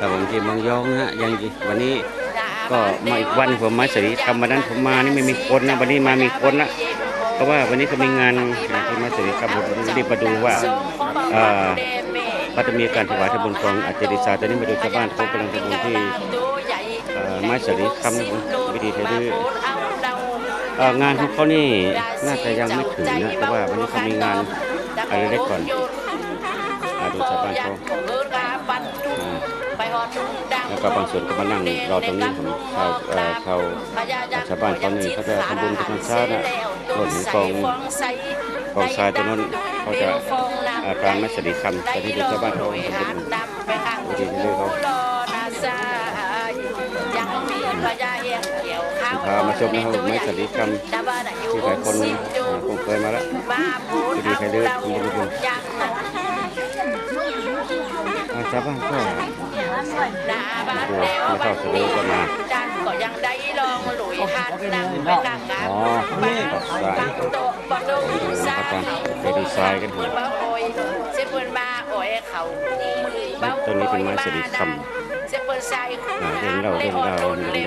ครับผมที่เมืองยองนะฮะยังวันนี้ก็มาอีกวันผมมาสรีคำวันนั้นผมมานี่ไม่มีคนนะวันนี้มามีคนละเพราะว่าวันนี้ก็มีงานนะที่มาสรีคำผมรีบมาดูว่าเอ่อเขาจะมีการถวายทำบุญกองอาจจะดีไซน์ตอนนี้มาดูชาวบ้านเขากำลังทำบุญที่เอ่อไม้สรีคำนะผมวิธีเทดื้อเอ่องานของเขานี่น่าจะยังไม่ถึงนะแต่ว่าวันนี้เขามีงานอะไรเล็กก่อนมาดูชาวบ้านเขาอ่า แล้วก็บางส่วนก็มานั่งรอตรงนี้ผมเขาเอ่อเขาชาวบ้านเขานี่เขาจะทำบุญทุกวันช้านะส่วนถึงกองกองทรายตัวนั้นเขาจะกลางไม่สดีคำแต่ที่ดูชาวบ้านเขาทำบุญวิธีเรื่อยเขาพามาชมนะครับไม่สดีคำที่หลายคนคงเคยมาแล้ววิธีใครเลือกมีทุกคน ชาวบ้านก็ดูไม่เข้าสะดือก็มาก็ยังได้ลองหลุยหัดนั่งไปนั่งงานอ๋อบ้าครับตั้งโต๊ะปะดุงซาครับไปดีไซน์กันเถเปิอะดบ้าโอยเสียเปิดมาโอยเขาบ้าต้นนี้เป็นไม้สะดิคเสียเปิดใส่คู่อ่าเรื่องเล่าเรื่องราเรื่องเร่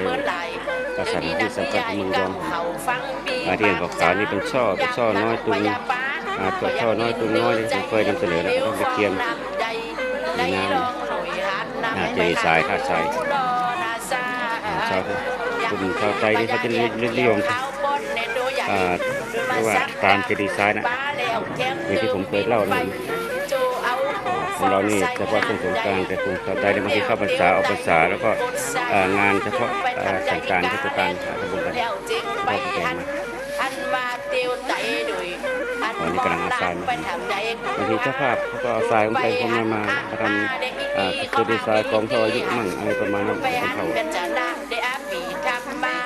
กษัตริย์ที่สำคัญของเมืองยองเขาฟังปีอาที่เห็นขาวนี่เป็นช่อเป็นช่อน้อยตุงอ่าช่อช่อน้อยตุงน้อยที่ผมเคยนำเสนอแล้วต้องไปเทียนง นาเจดีไซน์ท่าทรายชาวกลุ่มชาวไทยนี่เขาจะนิยมอ่าเรียกว่าตามเจดีไซน์นะอย่างที่ผมเคยเล่านะของเรานี่เฉพาะช่วงสงการแต่กลุ่มชาวไทยเนี่ยบางทีเข้าพรรษาออกพรรษาแล้วก็งานเฉพาะอ่าต่างๆเทศกาลทำบุญกันก็แสดงมาอันว่าเตียวไตดุย อันอ๋อนี่กำลังเอาทรายมาไปทำใจบางทีเจ้าภาพเขาก็เอาทรายของไปพวกนี้มามาทำอ่าเจดีไซน์กองเท่าอายุมั่งอะไรประมาณนั้นไปของหันเขากันจะนาได้อาปีทำมา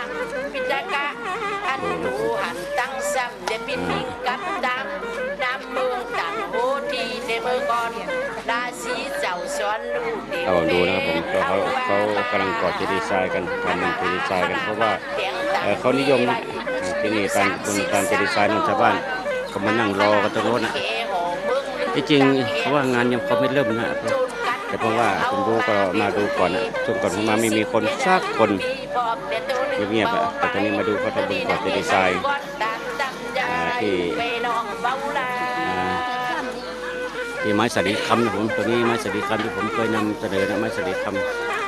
พิจากะอันดูหันตั้งซ้ำได้ปิดมิงกับดังน้ำเมืองต่างโหทีในเมื่อก่อนราศีเจ้าสอนลูกเดียวเอาดูนะครับผมก็เขาเขากำลังก่อเจดีไซน์กันทำเจดีไซน์กันเพราะว่าเอ่อเขานิยมนะที่นี่ตามบนตามเจดีไซน์ของชาวบ้าน เขามานั่งรอกันตรงโน้นนะที่จริงเพราะว่างานยังเขาไม่เริ่มนะแต่เพราะว่าคุณรู้ก็มาดูก่อนนะช่วงก่อนผมมาไม่มีคนสักคนเงียบๆอะแต่ตอนนี้มาดูเขาทำบุญก่อเจดีไซน์อ่าที่อ่าที่ไม้สาลีคำนะผมตัวนี้ไม้สาลีคำที่ผมเคยนำเสนอนะไม้สาลีคำ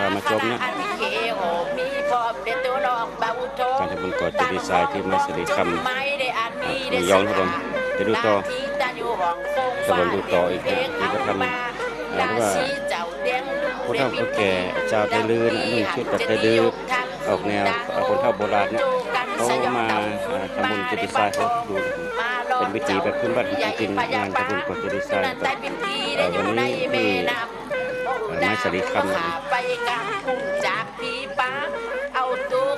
พามาชมนะอันเคโหมีพร้อมเด็ดตัวน้องเบาโทการทำบุญก่อเจดีไซน์ที่ไม้สาลีคำไม่ได้อันมีได้อะยองครับผมจะดูต่อหน้าที่จะอยู่ห้องคงจะลองดูต่ออีกนะที่เขาทำอ่าเรียกว่าคนเฒ่าคนแก่ชาวไทยลือนะนุ่งชุดแบบไทยลือออกแนวคนเฒ่าโบราณเนี่ยเขามาอ่าทำบุญเจดีไซน์เขาดูเป็นวิถีแบบพื้นบ้านจริงๆงานทำบุญก่อเจดีไซน์แบบเอ่อวันนี้ที่ เอ่อไม้สาลีคำนะไปกลางกรุงจากพี่ป้าเอาตัว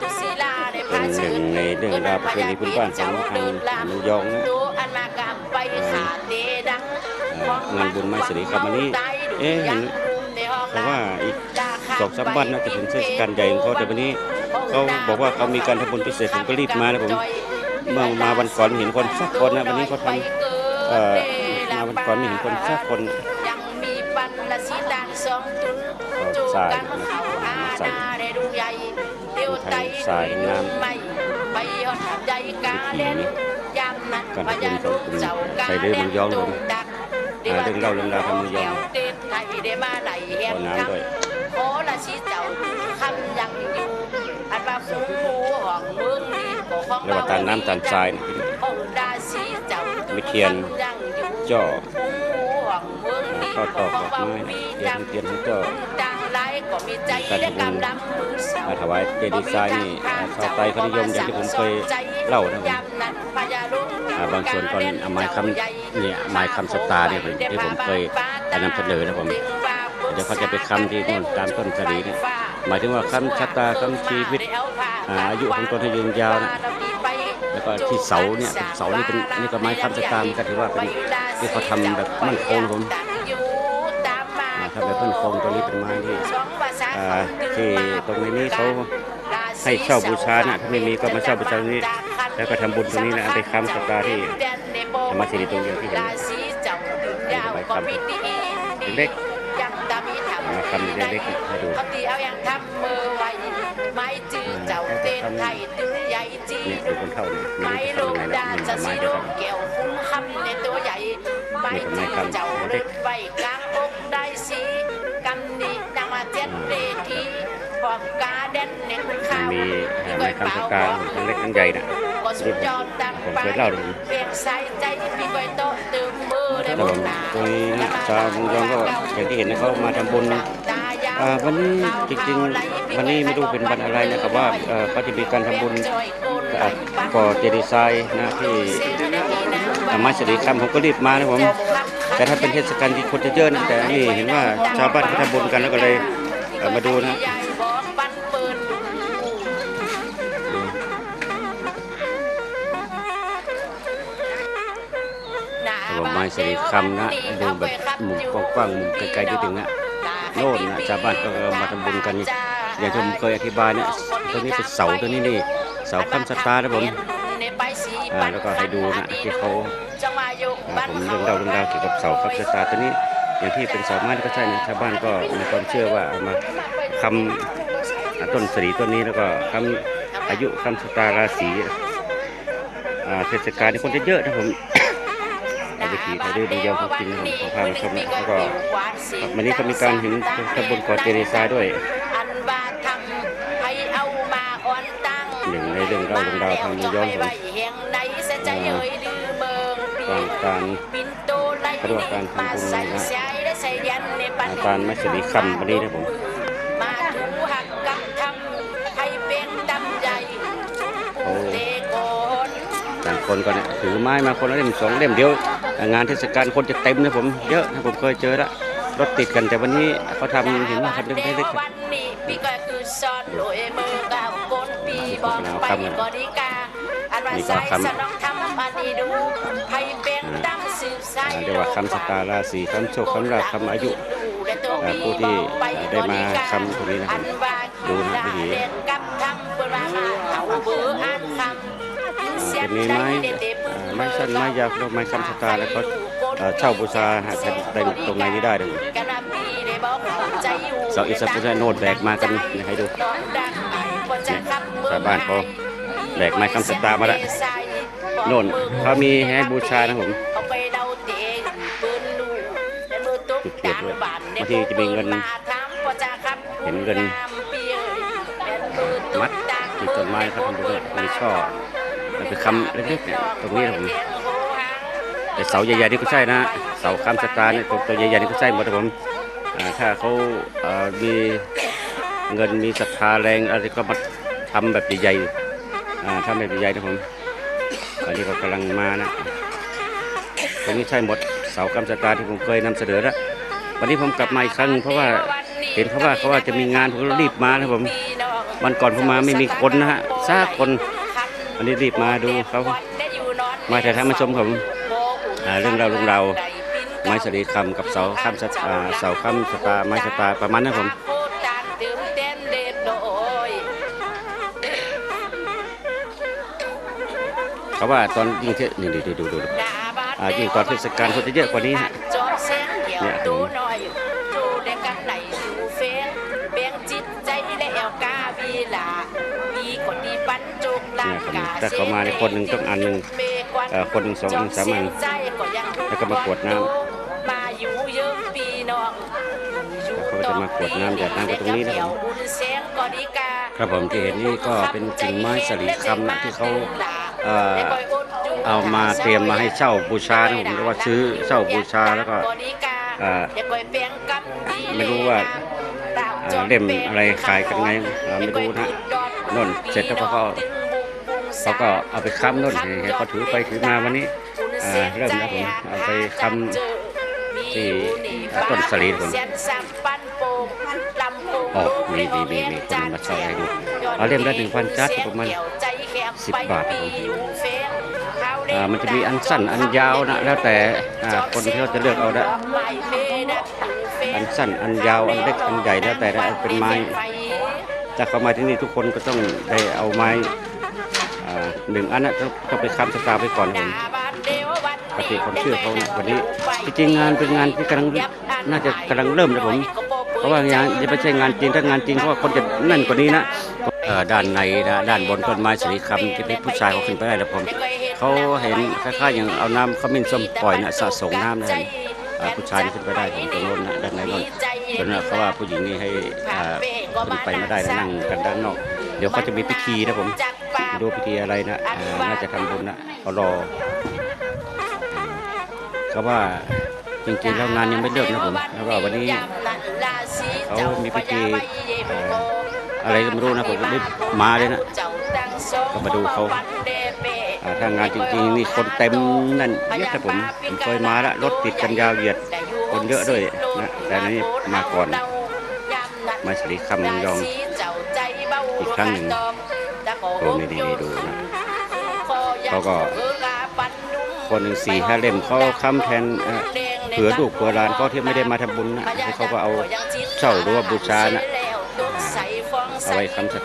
ตุศิลาได้เป็นหนึ่งในเรื่องราวประเพณีพื้นบ้านของทางเมืองยองนะตัวอันมากำไปขาเดดังเอ่องานบุญไม้สาลีคำวันนี้ เอ๊ะเห็นเขาว่าอีกสองสามวันน่าจะถึงเทศกาลใหญ่ของเขาแต่วันนี้เขาบอกว่าเขามีการทำบุญพิเศษผมก็รีบมาแล้วผมเมื่อมาวันก่อนไม่เห็นคนสักคนนะวันนี้เขาทำเอ่อมาวันก่อนไม่เห็นคนสักคนยังมีปันละ สองตุนจูกันเขาอาใส่ณาได้ดูใหญ่เตียวไตทรายน้ำไม่ไปหอดใจกาเล่นยามนั้นพญาลูกเจ้าไทยเรือเมืองดักเรื่องเล่าเรื่องราวของเมือยองเต้นไทยได้มาไหลแห่งขอน้ำด้วยโอละสีเจ้าคำยังอยู่อันว่าฟุ้งฟูห้องเมืองนี้ของเรียกว่าตาน้ำตานทรายนี่เจ้ามีเทียนยังอยู่จ่อ ข้าวตอกดอกไม้เทียนเทียนทั้งเจ้าดังไรก็มีใจและกำลังมือเสามาถวายเจดีย์ทรายนี่ชาวไทยเขานิยมอย่างที่ผมเคยเล่านะผมอ่าบางส่วนก่อนเอาไม้คำเนี่ยไม้คำสตาร์เนี่ยผมที่ผมเคยนำเสนอนะผมเดี๋ยวเขาจะไปคำที่นู่นตามต้นสลีเนี่ยหมายถึงว่าคำชะตาคำชีวิตอายุของต้นให้ยืนยาวนะแล้วก็ที่เสาเนี่ยเสานี่เป็นนี่ก็ไม้คำสตามันก็ถือว่าเป็นที่เขาทำแบบมั่นคงผม งตัวนี้เป็นไม้ที่อ่าที่ตรงนี้เขาให้เช่าบูชานะถ้าไม่มีก็มาเช่าบูชาตรงนี้ แล้วก็ทำบุญตรงนี้นะเอาไปค้ำสตาร์ที่ธรรมสิริตรงเดียวที่เห็นราศีเจ้าระบายคำเล็กยังตามีทำมาคำเล็กๆให้ดูเขาตีเอายังทำมือไว้ไม่จื้อเจ้าเต้นไทยตื้อใหญ่จีเนี่ยดูคนเท่าเนี่ยไม่ไม่ลูรู้กจะดาทำยังไงจะนะมีแต่ไม้นะครับสีลูกแก้วคุ้มคำในตัวใหญ่ไม่จื้อเจ้าลึกไว้กลาง เจ็ดเวทีพร้อมกาเด่นในคุข้าวมีไม้คำสกาทั้งเล็กทั้งใหญ่น่ะก็สุดยองผมเคยเล่าดูเรียกใส่ใจพี่ก้อยโตอได้แต่บผมนตรงนี้นะชาวมุงยองก็อย่างที่เห็นนะเขามาทำบุญวันนี้จริงๆวันนี้ไม่รู้เป็นวันอะไรนะครับว่าเอ่อเขาจะมีการทำบุญก่อเจดีย์ทรายนะที่อ่าไม้สรีคำผมก็รีบมานะผม แต่ถ้าเป็นเทศกาลที่คนจะเยอะนะแต่นี่เห็นว่าชาวบ้านเขาทำบุญกันแล้วก็เลยมาดูนะระบบไม้สีคำนะดูแบบมุมกว้างๆมุมไกลๆดูถึงนะโน่นนะชาวบ้านก็มาทำบุญกันอย่างที่ผมเคยอธิบายเนี่ยตัวนี้เป็นเสาตัวนี้นี่เสาคำสตาร์นะผมแล้วก็ให้ดูนะที่เขา อ่าผมเรื่องราวเรื่องราวเกี่ยวกับเสาคำสตาร์ตัวนี้อย่างที่เป็นเสาไม้ก็ใช่นะชาวบ้านก็มีความเชื่อว่าเอามาคำอ่าต้นสรีต้นนี้แล้วก็คำอายุคำสตาร์ราศีอ่าเทศกาลนี่คนจะเยอะนะผมเอาวิถีไทยด้วยดูยาวจริงๆผมขอพามาชมนะแล้วก็ครับวันนี้ก็มีการเห็นตำบลเกาะเจดีย์ทรายด้วยอันบาทำให้เอามาอ่อนตั้งหนึ่งในเรื่องเล่าเรื่องราวทางย้อนผม การการปินโตไล่เขาเรียกว่าการทำบุญมาใส่นะใส่และใส่ยันในปันการไม่สนิคำวันนี้นะผมต่างคนก็เนี่ยถือไม้มาคนละเล่มสองเล่มเดียว งานเทศกาลคนจะเต็มนะผมเยอะนะผมเคยเจอละรถติดกันแต่วันนี้เขาทำเห็นว่าทำเล็กๆเล็กวันนี้พี่ก็คือสอนโดยมือกับกนปีบอกไปก็ดีกัน นองทำอันนี้ดูให้เป็นดำสืบสายๆเรียกว่าคำสตาราศีคำโชคคำราบคำอายุอ่าผู้ที่ได้มาคำตรงนี้นะครับดูนะวิถีกับทำเปิดว่าอ่านเขาเบอร์อ่านคำจะมีไม้อ่าไม้สั้นไม้ยาวแล้วไม้คำสตาร์แล้วก็เอ่อเช่าบูชาหากันได้ตรงไหนนี้ได้เลยเสาอิสระพุทธโนดแบกมากันให้ดูชาวบ้านเขา แบกไม้คำสตาร์มาแล้วโน่นเขามีให้บูชานะผมเอาไปเดาเตะปืนลูกในมือตุ๊กจุดเกิดด้วยบานบางทีจะมีเงินมาถามพ่อจ้าครับเห็นเงิน มัดที่ต้นไม้เขาทำด้วยมีช่อแล้วไปคำเล็กๆเนี่ยตรงนี้นะผมแต่เสาใหญ่ๆนี่ก็ใช่นะเสาคำสตาร์เนี่ยตัวตัวใหญ่ๆนี่ก็ใช่หมดนะผมอ่าถ้าเขาอ่ามีเงินมีศรัทธาแรงอะไรก็มาทำแบบใหญ่ๆ อ่าทำแบบใหญ่นะผมอันนี้ก็กำลังมานะตรงนี้ใช่หมดเสาคำสตารที่ผมเคยนำเสนอแล้ววันนี้ผมกลับมาอีกครั้งเพราะว่าเห็นเขาว่าเขาว่าจะมีงานผมก็รีบมานะผมวันก่อนผมมาไม่มีคนนะฮะซากคนวันนี้รีบมาดูเขามาถ่ายทำมาชมผมเรื่องราวเรื่องราวไม้สรีคำกับเสาคำสตอ่าเสาคำสตาไม้สตาประมาณนั้นผม เขาว่าตอนยิ่งเทนี่ดูดูดูดูอ่ายิ่งตอนเทศกาลคนจะเยอะกว่านี้ฮะจอบเสียงเหี่ยวเนี่ยดูหน่อยดูเด็กกันไหนดูเฟงเบียงจิตใจและแอวกาวีลามีคนดีปันจุกลานกาถ้าเขามาในคนหนึ่งต้องอันหนึ่งเอ่อคนหนึ่งสองอันสามอันแล้วก็มากรวดน้ำมาอยู่เยอะปีน้องเขาก็จะมากรวดน้ำหยาดน้ำกันตรงนี้นะผมบุญเสียงก็ดีกาครับผมที่เห็นนี่ก็เป็นกิ่งไม้สลีคำนะที่เขา เอามาเตรียมมาให้เช่าบูชาผมเรียกว่าซื้อเช่าบูชาแล้วก็ไม่รู้ว่าเล่มอะไรขายกันไงเอ่อไม่รู้นะน่นเสร็จแล้วก็เขาเขาก็เอาไปค้ำน่นเห็นเขาถือไปถือมาวันนี้เริ่มแล้วผมเอาไปค้ำที่ต้นสลีผมอ๋อมีมีมีมีคนมาเช่าให้ดูเอาเล่มละ1,000จัดประมาณ 10บาทครับผมอ่ามันจะมีอันสั้นอันยาวนะแล้วแต่อ่าคนที่เขาจะเลือกเอาละอันสั้นอันยาวอันเล็กอันใหญ่แล้วแต่ละอันเป็นไม้ถ้าเขามาที่นี่ทุกคนก็ต้องได้เอาไม้อ่าหนึ่งอันนะต้องต้องไปค้ำสตาร์ไว้ก่อนนะผมปฏิความเชื่อเขานะวันนี้จริงๆงานเป็นงานที่กำลังน่าจะกำลังเริ่มนะผมเพราะว่างานจะไม่ใช่งานจริงถ้างานจริงเพราะว่าคนจะแน่นกว่านี้นะเอ่อ ด้านในนะด้านบนต้นไม้สีคำที่เป็นผู้ชายเขาขึ้นไปได้แล้วผมเขาเห็นคล้ายๆอย่างเอาน้ำขมิ้นส้มปล่อยนะสะสมน้ำนะเอ่อผู้ชายขึ้นไปได้ผมตรงโน้นนะด้านในโน้นตอนนั้นเขาว่าผู้หญิงนี่ให้อ่าขึ้นไปไม่ได้นะนั่งกันด้านนอก เดี๋ยวเขาจะมีพิธีนะผมไม่รู้พิธีอะไรนะอ่าน่าจะทำบุญนะเขารอเขาว่าจริงๆแล้วงานยังไม่เริ่มนะผมแล้วก็วันนี้เขามีพิธี อ่ออะไรก็ไม่รู้นะผมก็รีบมาเลยนะก็มาดูเขาอ่าถ้างานจริงๆนี่คนเต็มนั่นเยอะครับผมผมเคยมาแล้วรถติดกันยาวเหยียดคนเยอะด้วยนะแต่อันนี้มาก่อนมาสรีคำยองอีกครั้งหนึ่งโอ้นี่ดีๆดูนะเขาก็คนหนึ่งสี่ห้าเล่มเขาค้ำแทนเอ่อเผื่อลูกเผื่อหลานเขาที่ไม่ได้มาทำบุญนะเขาก็เอาเช่าหรือว่าบูชานะ เอาไว้ค้ำสัก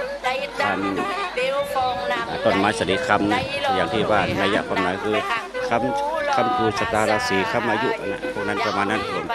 ทานต้นไม้สรีคำนะอย่างที่ว่านัยะความหมายคือค้ำค้ำคูสตาราศีค้ำอายุนะพวกนั้นประมาณนั้นผม